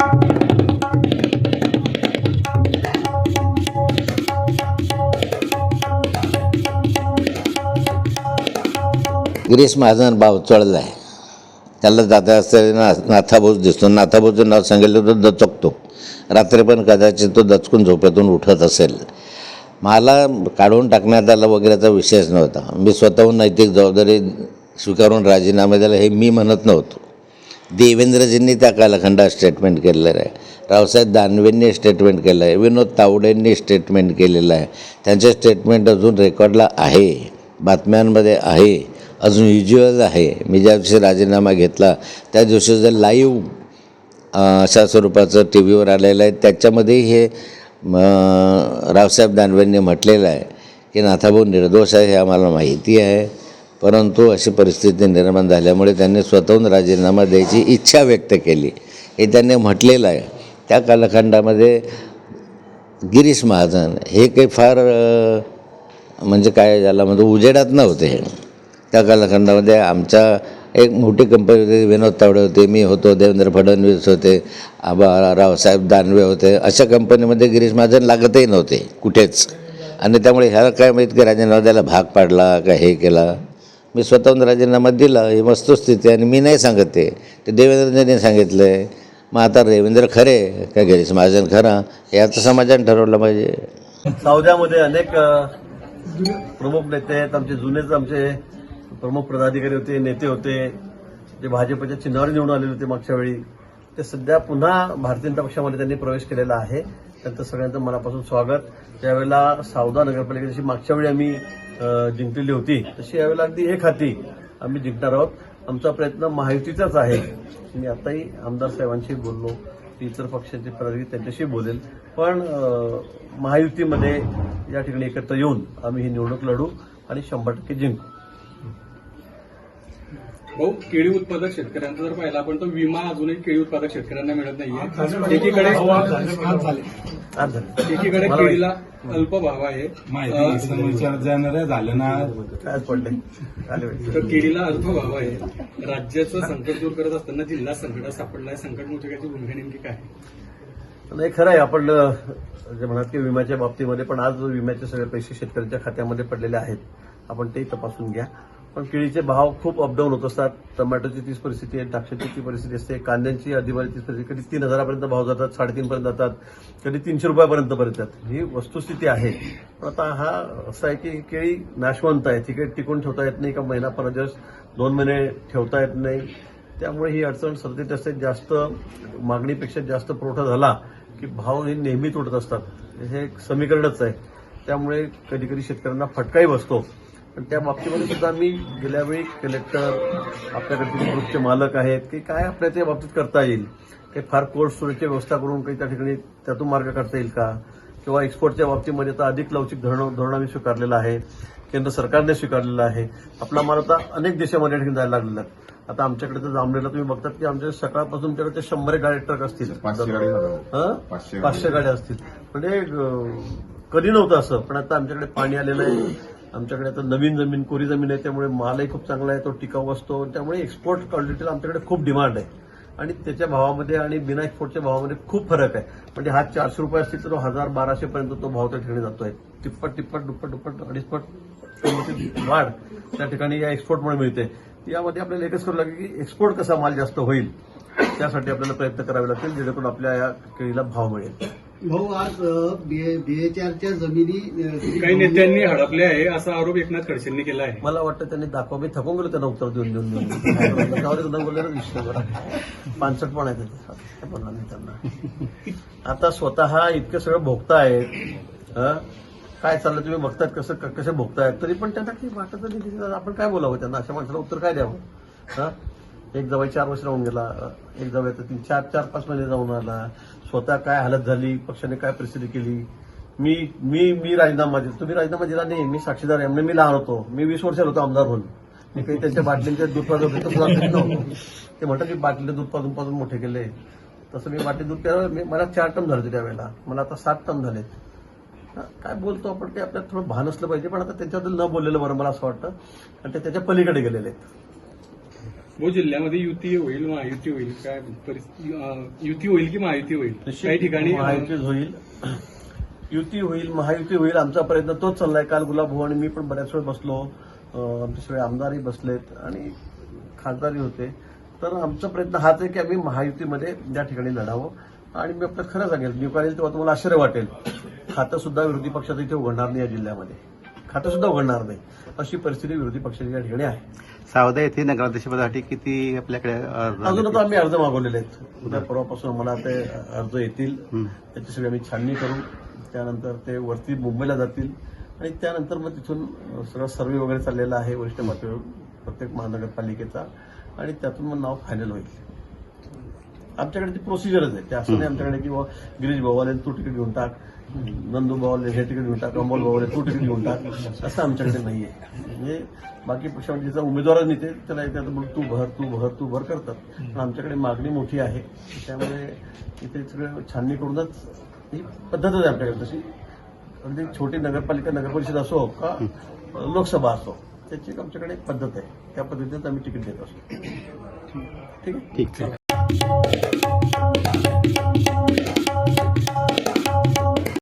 गिरीश महाजन भाव चढला आहे त्याला जाता असताना नाथाभोज दिसतो. नाथाभोजचं नाव सांगितलं तो दचकतो. रात्री पण कदाचित तो दचकून झोपेतून उठत असेल. मला काढून टाकण्यात आला वगैरेचा विषयच नव्हता. मी स्वतःहून नैतिक जबाबदारी स्वीकारून राजीनामे दिला हे मी म्हणत नव्हतो. देवेंद्रजींनी त्या कालखंडात स्टेटमेंट केलेलं आहे. रावसाहेब दानवेंनी स्टेटमेंट केलं आहे. विनोद तावडेंनी स्टेटमेंट केलेलं आहे. त्यांचे स्टेटमेंट अजून रेकॉर्डला आहे. बातम्यांमध्ये आहे. अजून युज्युअल आहे. मी ज्या दिवशी राजीनामा घेतला त्या दिवशी जर लाईव्ह अशा स्वरूपाचं टी व्हीवर आलेलं आहे त्याच्यामध्ये हे रावसाहेब दानवेंनी म्हटलेलं आहे की नाथाभाऊ निर्दोष आहे हे आम्हाला माहिती आहे. परंतु अशी परिस्थिती निर्माण झाल्यामुळे त्यांनी स्वतःहून राजीनामा द्यायची इच्छा व्यक्त केली. हे त्यांनी म्हटलेलं आहे. त्या कालखंडामध्ये गिरीश महाजन हे काही फार म्हणजे काय झालं म्हणजे उजेडात नव्हते. त्या कालखंडामध्ये आमच्या एक मोठी कंपनी होती विनोद तावडे होते मी होतो देवेंद्र फडणवीस होते आबा रावसाहेब दानवे होते. अशा कंपनीमध्ये गिरीश महाजन लागतही नव्हते कुठेच. आणि त्यामुळे ह्याला काय माहीत की राजीनामा द्यायला भाग पाडला का हे केला. मी स्वतःहून राजीनामा दिला ही वस्तुस्थिती आहे आणि मी नाही सांगत. ते ते देवेंद्रजींनी सांगितलं. आहे मग आता रवींद्र खरे का गिरीश महाजन खरा याचं समाजाने ठरवलं पाहिजे. सौद्यामध्ये अनेक प्रमुख नेते आहेत. आमचे जुनेच आमचे प्रमुख पदाधिकारी होते नेते होते. जे भाजपच्या चिन्हावर निवडून आलेले होते मागच्या वेळी. ते सध्या पुन्हा भारतीय जनता पक्षामध्ये त्यांनी प्रवेश केलेला आहे. त्यांचं सगळ्यांचं मनापासून स्वागत. त्यावेळेला सावदा नगरपालिका जशी मागच्या वेळी आम्ही जिंकलेली होती तशी यावेळेला अगदी एक हाती आम्ही जिंकणार आहोत. आमचा प्रयत्न महायुतीचाच आहे. मी आताही आमदार साहेबांशी बोललो. इतर पक्षाचे पदाधिकारी त्यांच्याशी बोलेल. पण महायुतीमध्ये या ठिकाणी एकत्र येऊन आम्ही ही निवडणूक लढू आणि शंभर टक्के जिंकू. भाऊ केळी उत्पादक शेतकऱ्यांचा जर पाहिला आपण तर विमा अजूनही केळी उत्पादक शेतकऱ्यांना मिळत नाहीये. एकीकडे एकीकडे केळीला अल्प भाव आहे. झालं ना. तर केळीला अल्प भाव आहे. राज्याचं संकट दूर करत असताना जिल्हा संकटात सापडलाय. संकट मोचकाची भूमिका नेमकी काय नाही खरं आहे आपण जे म्हणत की विम्याच्या बाबतीमध्ये पण आज विम्याचे सगळे पैसे शेतकऱ्यांच्या खात्यामध्ये पडलेले आहेत. आपण तेही तपासून घ्या. पण केळीचे भाव खूप अपडाऊन होत असतात. टोमॅटोची तीच परिस्थिती आहे द्राक्षाची ती परिस्थिती असते कांद्यांची अधिबारी तीच परिस्थिती कधी तीन हजारापर्यंत भाव जातात साडेतीन पर्यंत जातात कधी तीनशे रुपयापर्यंत पर्यंत जातात ही वस्तुस्थिती आहे. पण आता हा असा आहे की केळी नाशवंत आहे. ती काही टिकून ठेवता येत नाही का? महिना पंधरा दिवस दोन महिने ठेवता येत नाही. त्यामुळे ही अडचण सतत असते जास्त मागणीपेक्षा जास्त पुरवठा झाला की भाव हे नेहमीच तुटत असतात. हे एक समीकरणच आहे. त्यामुळे कधी कधी शेतकऱ्यांना फटकाही बसतो. पण त्या बाबतीमध्ये सुद्धा मी गेल्या वेळी कलेक्टर आपल्याकडे ग्रुपचे मालक आहेत की काय आपल्या त्या बाबतीत करता येईल? काही फार कोर्ट सुरक्षेची व्यवस्था करून काही त्या ठिकाणी त्यातून मार्ग काढता येईल का? किंवा एक्सपोर्टच्या बाबतीमध्ये आता अधिक लवचिक धोरण धोरण आम्ही स्वीकारलेलं आहे केंद्र सरकारने स्वीकारलेलं आहे. आपला माल आता अनेक देशामध्ये ठिकाणी जायला लागलेला आहे. आता आमच्याकडे तर जांभळीला तुम्ही बघतात की आमच्या सकाळपासून तुमच्याकडे शंभर गाडी ट्रक असतील. पाचशे. हं? गाड्या असतील. म्हणजे कधी नव्हतं असं पण आता आमच्याकडे पाणी आलेलं आहे. आमच्याकडे आता नवीन जमीन कोरी जमीन आहे त्यामुळे मालही खूप चांगला आहे तो टिकाऊ असतो. त्यामुळे एक्सपोर्ट क्वालिटीला आमच्याकडे खूप डिमांड आहे. आणि त्याच्या भावामध्ये आणि बिना एक्सपोर्टच्या भावामध्ये खूप फरक आहे. म्हणजे हा चारशे रुपये असतील तर तो हजार बाराशे पर्यंत तो भाव त्या ठिकाणी जातोय. तिप्पट तिप्पट दुप्पट दुप्पट अडीचपट वाढ त्या ठिकाणी या एक्सपोर्टमुळे मिळते. यामध्ये आपल्याला एकच करू लागेल की एक्सपोर्ट कसा माल जास्त होईल त्यासाठी आपल्याला प्रयत्न करावे लागतील जेणेकरून आपल्या या केळीला भाव मिळेल. भाऊ आज बीएचआरच्या जमिनी काही नेत्यांनी हडपले आहे असा आरोप एकनाथ खडसेंनी केला आहे. मला वाटतं त्यांनी दाखवा. मी थकून गेलो त्यांना उत्तर देऊन देऊन देऊन. जाऊ दे. पानसट पण आहे त्याचे. पण आम्ही त्यांना. आता स्वतः इतकं सगळं भोगतायत हं? काय चाललं तुम्ही बघतायत कसं क- कसं भोगतायत? तरी पण त्यांना काही वाटत नाही की आपण काय बोलावं त्यांना? अशा माणसाला उत्तर काय द्यावं? हं? एक जवळ चार वर्ष राहून गेला. एक जवळ तीन चार चार पाच महिने जाऊन आला. स्वतः काय हालत झाली पक्षाने काय परिस्थिती केली? मी मी मी राजीनामा दिला तुम्ही राजीनामा दिला नाही मी साक्षीदार आहे. म्हणजे मी लहान होतो. मी वीस वर्षाला होतो आमदार होऊन मी काही त्यांच्या बाटलींचे दूध पाजून घेतो सुद्धा नव्हतो. ते म्हणतात की बाटलीले दूध पाजून पाजून मोठे केले. तसं मी बाटली दूध केलं मी मला चार टन झाले होते त्यावेळेला. मला आता सात टन झालेत. काय बोलतो आपण? ते आपल्याला थोडं भान असलं पाहिजे पण आता त्यांच्याबद्दल न बोललेलं बरं मला असं वाटतं. आणि ते त्याच्या पलीकडे गेलेले आहेत. भाऊ जिल्ह्यामध्ये युती होईल महायुती होईल काय परिस्थिती युती होईल की महायुती होईल? काही ठिकाणी अं, महायुती होईल. युती होईल महायुती होईल आमचा प्रयत्न तोच चाललाय. काल गुलाब आणि मी पण बऱ्याच वेळ बसलो. आमचे सगळे आमदारही बसलेत आणि खासदारही होते. तर आमचा प्रयत्न हाच आहे की आम्ही महायुतीमध्ये या ठिकाणी लढावं. आणि मी आपलं खरं सांगेल निवडून तेव्हा तुम्हाला आश्चर्य वाटेल. खातं सुद्धा विरोधी पक्षाचं इथे उघडणार नाही या जिल्ह्यामध्ये. खातं सुद्धा उघडणार नाही. अशी परिस्थिती विरोधी पक्षाची या ठिकाणी आहे. सावदा येथे नगराध्यक्षपदासाठी किती आपल्याकडे अर्ज? अजून आता आम्ही अर्ज मागवलेले आहेत. उद्या परवापासून मला ते अर्ज येतील. त्याची सगळी आम्ही छाननी करू. त्यानंतर ते वरती मुंबईला जातील. आणि त्यानंतर मग तिथून सगळं सर्वे वगैरे चाललेला आहे. वरिष्ठ पातळीवर प्रत्येक महानगरपालिकेचा. आणि त्यातून मग नाव फायनल होईल. आमच्याकडे ती प्रोसिजरच आहे. ते असं नाही आमच्याकडे की बुवा गिरीश भावाले तू तिकीट घेऊन टाक नंदू भावाले हे तिकीट घेऊन टाक अमोल भावाले तू तिकीट घेऊन टाक असं आमच्याकडे नाहीये. म्हणजे बाकी पक्षामध्ये ज्याचा उमेदवारच नेते त्याला येतात मग तू भर तू भर तू भर करतात. पण आमच्याकडे मागणी मोठी आहे. त्यामुळे इथे सगळं छाननी करूनच ही पद्धतच आहे आमच्याकडे तशी. अगदी छोटी नगरपालिका नगरपरिषद असो का लोकसभा असो त्याची आमच्याकडे एक पद्धत आहे. त्या पद्धतीनेच आम्ही तिकीट देत असतो. ठीक आहे? ठीक आहे Thank you.